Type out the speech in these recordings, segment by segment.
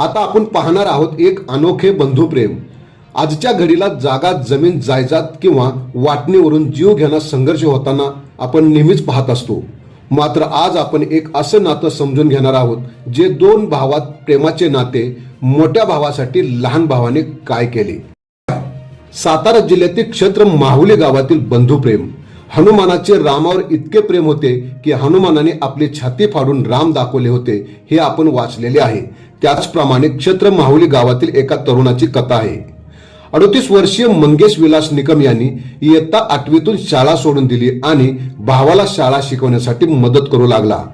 आता आपण पाहणार आहोत एक अनोखे बंधुप्रेम. आजच्या घडीला जागा जमीन जायजात किंवा वाटणीवरून जीव घेण्यास संघर्ष होताना आपण नेहमीच पाहत असतो. मात्र आज आपण एक असं नातं समजून घेणार आहोत जे दोन भावात प्रेमाचे नाते मोठ्या भावासाठी लहान भावाने काय केले? सातारा जिल्ह्यातील क्षेत्र माहुली गावातील बंधुप्रेम. हनुमानाचे रामावर इतके प्रेम होते की हनुमानाने आपली छाती फाडून राम दाखवले होते हे आपण वाचलेले आहे. त्याचप्रमाणे क्षेत्र माहुली गावातील एका तरुणाची कथा आहे. अडतीस वर्षीय मंगेश विलास निकम यांनी इयत्ता आठवीतून शाळा सोडून दिली आणि भावाला शाळा शिकवण्यासाठी मदत करू लागला.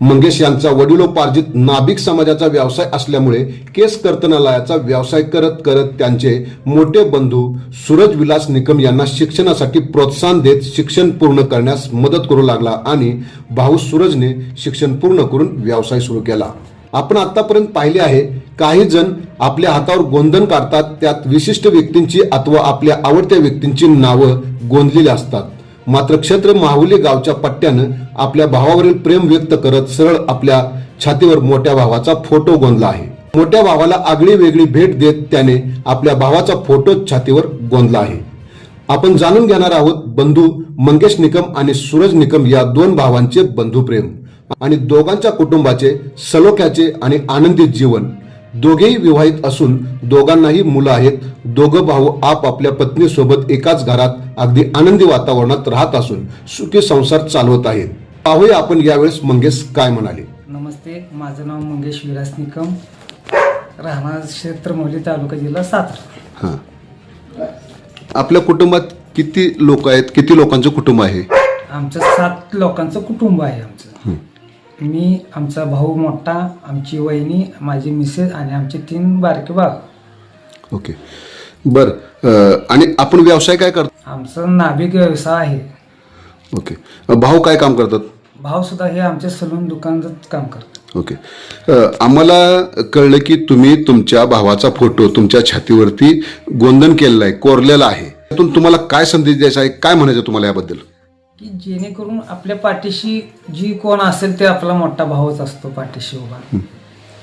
मंगेश यांचा वडिलोपार्जित नाभिक समाजाचा व्यवसाय असल्यामुळे केस कर्तनालयाचा व्यवसाय करत करत त्यांचे मोठे बंधू सूरज विलास निकम यांना शिक्षणासाठी प्रोत्साहन देत शिक्षण पूर्ण करण्यास मदत करू लागला आणि भाऊ सूरजने शिक्षण पूर्ण करून व्यवसाय सुरू केला. आपण आतापर्यंत पाहिले आहे काही जण आपल्या हातावर गोंधन काढतात त्यात विशिष्ट व्यक्तींची अथवा आपल्या आवडत्या व्यक्तींची नावं गोंधलेली असतात. मात्र क्षेत्र माहुली गावच्या पट्ट्यानं आपल्या भावावरील प्रेम व्यक्त करत सरळ आपल्या छातीवर मोठ्या भावाचा फोटो गोंदला आहे. मोठ्या भावाला आगळी वेगळी भेट देत त्याने आपल्या भावाचा फोटो छातीवर गोंधला आहे. आपण जाणून घेणार आहोत बंधू मंगेश निकम आणि सूरज निकम या दोन भावांचे बंधुप्रेम आणि दोघांच्या कुटुंबाचे सलोख्याचे आणि आनंदित जीवन. दोघेही विवाहित असून दोघांनाही मुलं आहेत. दोघं भाऊ आपापल्या पत्नीसोबत एकाच घरात अगदी आनंदी वातावरणात राहत असून सुखी संसार चालवत आहेत. पाहूया आपण यावेळेस मंगेश काय म्हणाले. नमस्ते माझं नाव मंगेश विलास निकम. राहणार क्षेत्र मौली तालुका जिल्हा सातारा. हां. आपल्या कुटुंबात किती लोक आहेत? किती लोकांचं कुटुंब आहे? आमचं सात लोकांचं कुटुंब आहे आमचं. मी आमचा भाऊ मोठा आमची वहिनी माझी मिसेस आणि आमचे तीन बारके बाग ओके. बर आणि आपण व्यवसाय काय करतो? आमचं नाभिक व्यवसाय आहे. ओके. भाऊ काय काम करतात? भाऊ सुद्धा हे आमचे सलून दुकानाचं काम करतात. ओके. अ, आम्हाला कळलं की तुम्ही तुमच्या भावाचा फोटो तुमच्या छातीवरती गोंधन केलेला आहे कोरलेला आहे. त्यातून तुम्हाला काय संदेश द्यायचा आहे? काय म्हणायचं तुम्हाला याबद्दल? की जेणेकरून आपल्या पाठीशी जी कोण असेल ते आपला मोठा भाऊच असतो पाठीशी उभा.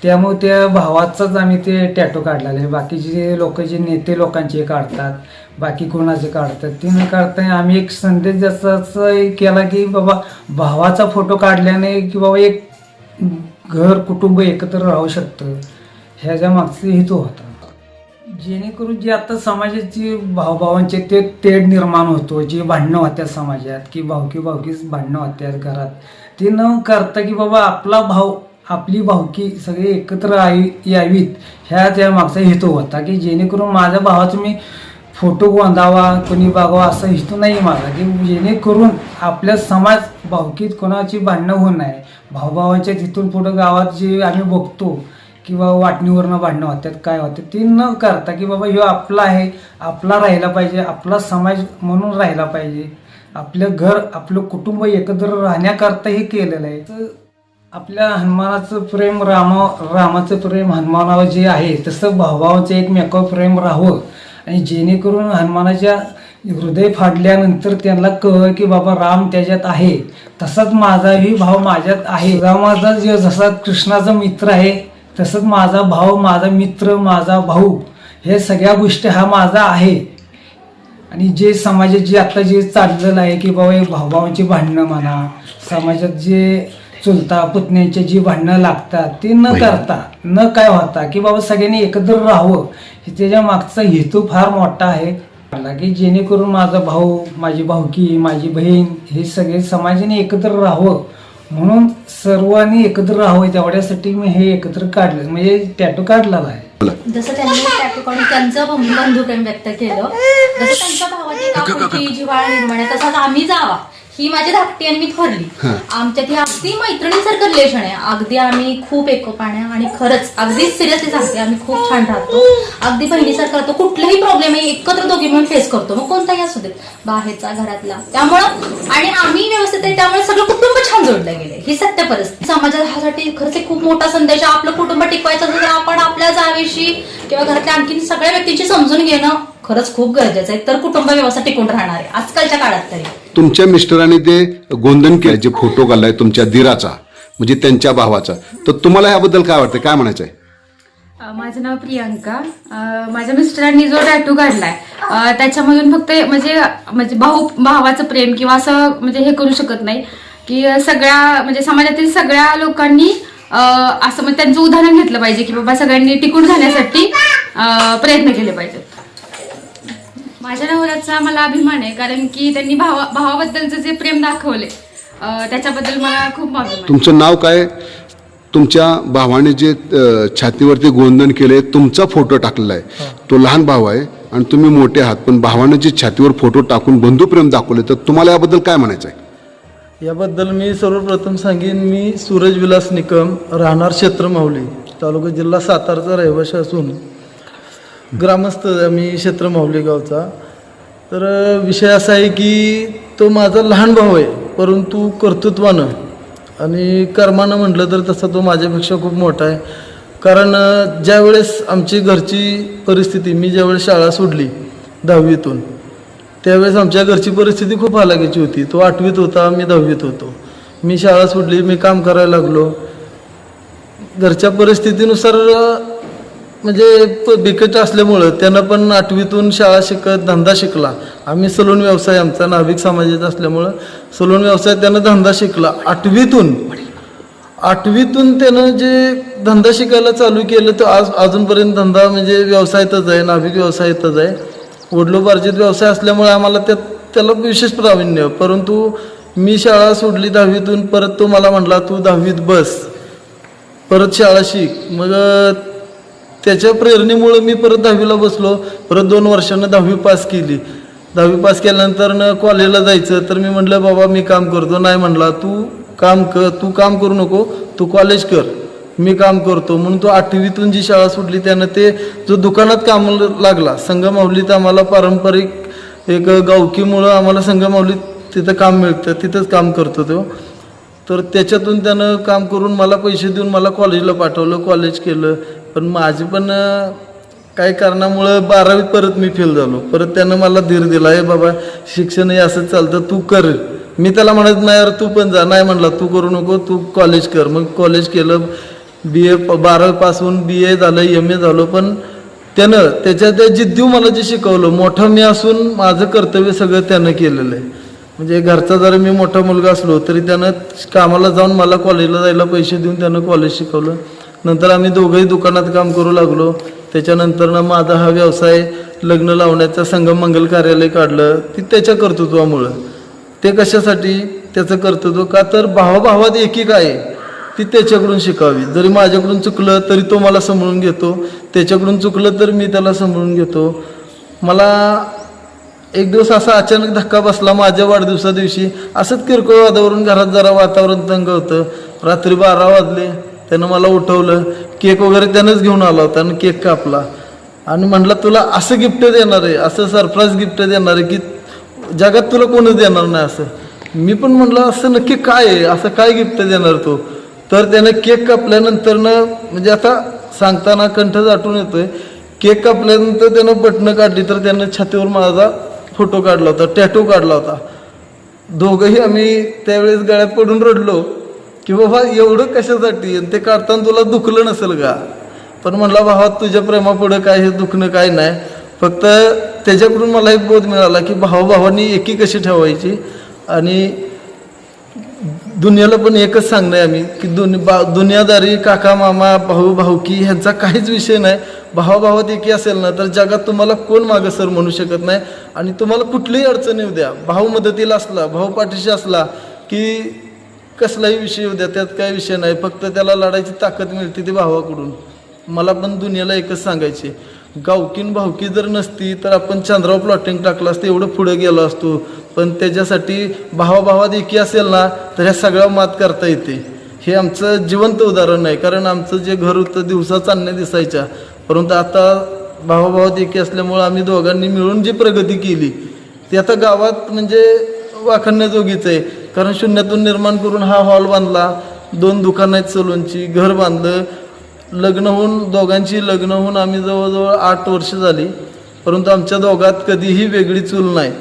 त्यामुळे त्या भावाचाच आम्ही ते टॅटो काढलेला आहे. बाकीचे लोक जे नेते लोकांचे काढतात बाकी कोणाचे काढतात ते न काढता आम्ही एक संदेश जसा केला की बाबा भावाचा फोटो काढल्याने की बाबा एक घर कुटुंब एकत्र राहू शकतं. ह्याच्या मागचा हेतू होता. जेणेकरून जे आता समाजाची भावभावांचे ते तेढ निर्माण होतो जे भांडणं होत्या समाजात की भावकी भावकीच भांडणं होत्यात घरात ते न करता की बाबा आपला भाव आपली भावकी सगळे एकत्र आई यावीत ह्या त्या मागचा हेतू होता की जेणेकरून माझ्या भावाचं मी फोटो बांधावा कोणी बघावा असा हेतू नाही माझा की जेणेकरून आपल्या समाज भावकीत कोणाची भांडणं होऊ नये भावभावांच्या तिथून पुढं गावात जे आम्ही बघतो किंवा वाटणीवरनं भांडणं होतात काय होतं ते न करता की बाबा ह्यो आपला आहे आपला राहिला पाहिजे आपला समाज म्हणून राहिला पाहिजे. आपलं घर आपलं कुटुंब एकत्र राहण्याकरता हे केलेलं आहे. तर आपल्या हनुमानाचं प्रेम रामा रामाचं प्रेम हनुमानावर जे आहे तसं भावभावाचं एकमेकावर प्रेम राहावं. आणि जेणेकरून हनुमानाच्या हृदय फाडल्यानंतर त्यांना कळ की बाबा राम त्याच्यात आहे. तसाच माझाही भाव माझ्यात आहे. रामाचा जे जसा कृष्णाचा मित्र आहे तसंच माझा भाव माझा मित्र माझा भाऊ हे सगळ्या गोष्टी हा माझा आहे. आणि जे समाजात जे आता जे चाललेलं आहे की बाबा हे भावभावांची भांडणं म्हणा समाजात जे चुलता पुतण्यांचे जी भांडणं लागतात ते न करता न काय होता की बाबा सगळ्यांनी एकत्र राहावं त्याच्या मागचा हेतू फार मोठा आहे. की जेणेकरून माझा भाऊ माझी भाऊकी माझी बहीण हे सगळे समाजाने एकत्र राहावं. म्हणून सर्वांनी एकत्र राहावं तेवढ्यासाठी मी हे एकत्र काढलं म्हणजे टॅटो काढलेला आहे. जसं त्यांनी टॅटू काढून त्यांचं बंधू- बंधुप्रेम व्यक्त केलं जसं त्यांच्या भावाची जिव्हाळा निर्माण आहे तसंच आम्ही जावा. ही माझी धाकटी आणि मी थोरली. आमच्यात ही अगदी मैत्रिणीसारखं रिलेशन आहे. अगदी आम्ही खूप एकोपाने आणि खरंच अगदी सिरियसली सांगते आम्ही खूप छान राहतो. अगदी बहिणीसारखं राहतो. कुठलेही प्रॉब्लेम आहे एकत्र दोघी मिळून फेस करतो. मग कोणताही असू देत. बाहेरचा घरातला. त्यामुळं आणि आम्ही व्यवस्थित आहे त्यामुळे सगळं कुटुंब छान जोडलं गेलंय. ही सत्य परिस्थिती. समाजासाठी खरंच एक खूप मोठा संदेश आहे. आपलं कुटुंब टिकवायचं असेल तर आपण आपल्या जावेशी किंवा घरातल्या आणखीन सगळ्या व्यक्तींची समजून घेणं खरंच खूप गरजेचं आहे. तर कुटुंब व्यवस्था टिकून राहणार आहे. आजकालच्या काळात तरी. तुमच्या मिस्टरांनी ते गोंधन केलं जे फोटो काढलाय तुमच्या दिराचा म्हणजे त्यांच्या भावाचा. तर तुम्हाला याबद्दल काय वाटतं काय म्हणायचं आहे? अ, माझं नाव प्रियांका. अ, माझ्या मिस्टरांनी जो टॅटू काढलाय अ, त्याच्यामधून फक्त म्हणजे म्हणजे भाऊ भावाचं प्रेम किंवा असं म्हणजे हे करू शकत नाही. की सगळ्या म्हणजे समाजातील सगळ्या लोकांनी अ, असं म्हणजे त्यांचं उदाहरण घेतलं पाहिजे की बाबा सगळ्यांनी टिकून राहण्यासाठी अ, प्रयत्न केले पाहिजेत. माझ्या नवऱ्याचा मला अभिमान आहे कारण की त्यांनी भावा भावाबद्दलचं जे प्रेम दाखवले अ, त्याच्याबद्दल मला खूप अभिमान आहे. तुमचं नाव काय? तुमच्या भावाने जे अ, छातीवरती गोंधन केले तुमचा फोटो टाकलेला आहे. तो लहान भाव आहे आणि तुम्ही मोठे आहात पण भावाने जे छातीवर फोटो टाकून बंधुप्रेम दाखवले तर तुम्हाला याबद्दल काय म्हणायचं आहे याबद्दल मी सर्वप्रथम सांगेन मी सूरज विलास निकम राहणार क्षेत्र माहुली तालुका जिल्हा सातारचा रहिवासी असून ग्रामस्थ मी क्षेत्र माहुली गावचा. तर विषय असा आहे की तो माझा लहान भाऊ आहे परंतु कर्तृत्वानं आणि कर्मानं म्हटलं तर तसा तो माझ्यापेक्षा खूप मोठा आहे. कारण ज्यावेळेस आमची घरची परिस्थिती मी ज्यावेळेस शाळा सोडली दहावीतून त्यावेळेस आमच्या घरची परिस्थिती खूप हालाकीची होती. तो आठवीत होता मी दहावीत होतो. मी शाळा सोडली मी काम करायला लागलो. घरच्या परिस्थितीनुसार म्हणजे प- बिकट असल्यामुळं त्यानं पण आठवीतून शाळा शिकत धंदा शिकला. आम्ही सलून व्यवसाय आमचा नाभिक समाजाचा असल्यामुळं सलून व्यवसाय त्यानं धंदा शिकला. आठवीतून आठवीतून त्यानं जे धंदा शिकायला चालू केलं तो आज अजूनपर्यंत धंदा म्हणजे व्यवसायातच आहे नाभिक व्यवसायातच आहे. वडलोपार्जित व्यवसाय असल्यामुळे आम्हाला त्यात त्याला विशेष प्रावीण्य. परंतु मी शाळा सोडली दहावीतून परत तो मला म्हटला तू दहावीत बस. परत शाळा शिक. मग त्याच्या प्रेरणेमुळं मी परत दहावीला बसलो. परत दोन वर्षानं दहावी पास केली. दहावी पास केल्यानंतर न कॉलेजला जायचं. तर मी म्हटलं बाबा मी काम करतो. नाही म्हणला तू काम कर. तू काम करू नको. तू कॉलेज कर. मी काम करतो. म्हणून तो आठवीतून जी शाळा सुटली त्यानं ते जो दुकानात काम लागला संगमावलीत आम्हाला पारंपरिक एक गावकीमुळं आम्हाला संगमावलीत तिथं काम मिळतं. तिथंच काम करतो तो. तर त्याच्यातून त्यानं काम करून मला पैसे देऊन मला कॉलेजला पाठवलं. कॉलेज केलं. पण माझी पण काही कारणामुळं बारावीत परत मी फेल झालो. परत त्यानं मला धीर दिला हे बाबा शिक्षण हे असंच चालतं तू कर. मी त्याला म्हणत नाही यार तू पण जा. नाही म्हणला तू करू नको तू कॉलेज कर. मग कॉलेज केलं बी ए बारावी पास होऊन बी ए झालं एम ए झालो. पण त्यानं त्याच्या त्या जिद्दीव मला जे शिकवलं मोठा मी असून माझं कर्तव्य सगळं त्यानं केलेलं आहे. म्हणजे घरचा जरी मी मोठा मुलगा असलो तरी त्यानं कामाला जाऊन मला कॉलेजला जायला पैसे देऊन त्यानं कॉलेज शिकवलं. नंतर आम्ही दोघंही दुकानात काम करू लागलो. त्याच्यानंतर ना माझा हा व्यवसाय लग्न लावण्याचा संगम मंगल कार्यालय काढलं. ती त्याच्या कर्तृत्वामुळं. ते कशासाठी? त्याचं कर्तृत्व का? तर भावाभावात एकीक आहे. ती त्याच्याकडून शिकावी. जरी माझ्याकडून चुकलं तरी तो मला सांभाळून घेतो. त्याच्याकडून चुकलं तर मी त्याला सांभाळून घेतो. मला एक दिवस असा अचानक धक्का बसला माझ्या वाढदिवसा दिवशी. असंच किरकोळ वातावरण घरात जरा वातावरण तंग होतं. रात्री बारा वाजले. त्यानं मला उठवलं. केक वगैरे त्यानंच घेऊन आला होता आणि केक कापला. आणि म्हटलं तुला असं गिफ्ट देणार आहे असं सरप्राईज गिफ्ट देणार आहे की जगात तुला कोणच देणार नाही असं. मी पण म्हणलं असं नक्की काय आहे? असं काय गिफ्ट देणार तो? तर त्यानं केक कापल्यानंतरनं म्हणजे आता सांगताना कंठ दाटून येतोय. केक कापल्यानंतर त्यानं बटणं काढली तर त्यानं छातीवर माझा फोटो काढला होता टॅटू काढला होता. दोघंही आम्ही त्यावेळेस गळ्यात पडून रडलो. की बाबा एवढं कशासाठी? आणि ते काढताना तुला दुखलं नसेल का? पण म्हणला भावा तुझ्या प्रेमापुढं काय हे दुखणं काय नाही. फक्त त्याच्याकडून मला एक बोध मिळाला की भावाभावांनी एकी कशी ठेवायची? आणि दुनियाला पण एकच सांगणं आहे आम्ही की दुनि बा दुनियादारी काका मामा भाऊ भाऊकी ह्यांचा काहीच विषय नाही. भावाभावात एकी असेल ना तर जगात तुम्हाला कोण मागं सर म्हणू शकत नाही? आणि तुम्हाला कुठलीही अडचण येऊ द्या. भाऊ मदतीला असला भाऊ पाठीशी असला की कसलाही विषय येऊ द्या त्यात काही विषय नाही. फक्त त्याला लढायची ताकद मिळते ती भावाकडून. मला पण दुनियाला एकच सांगायचे गावकीन भावकी जर नसती तर आपण चंद्रावर प्लॉटिंग टाकलं असतं एवढं पुढे गेलो असतो. पण त्याच्यासाठी भावाभावात एकी असेल ना तर ह्या सगळ्या मात करता येते. हे आमचं जिवंत उदाहरण आहे कारण आमचं जे घर होतं दिवसा चांदण्या दिसायच्या. परंतु आता भावाभावात एकी असल्यामुळं आम्ही दोघांनी मिळून जी प्रगती केली ती आता गावात म्हणजे वाखाणण्याजोगीच आहे. कारण शून्यातून निर्माण करून हा हॉल बांधला दोन दुकानं आहेत सलूनची घर बांधलं. लग्न होऊन दोघांची लग्न होऊन आम्ही जवळजवळ आठ वर्ष झाली. परंतु आमच्या दोघात कधीही वेगळी चूल नाही.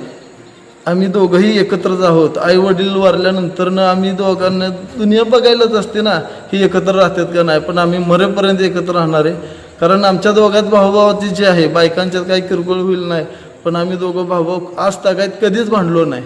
आम्ही दोघंही एकत्रच आहोत. आई वडील वारल्यानंतरनं आम्ही दोघांना दुनिया बघायलाच असते ना ही एकत्र राहतात का नाही. पण आम्ही मरेपर्यंत एकत्र राहणार आहे. कारण आमच्या दोघात भाऊभावाची जी आहे बायकांच्यात काही किरकोळ होईल नाही. पण आम्ही दोघं भाऊ आज तागायत कधीच भांडलो नाही.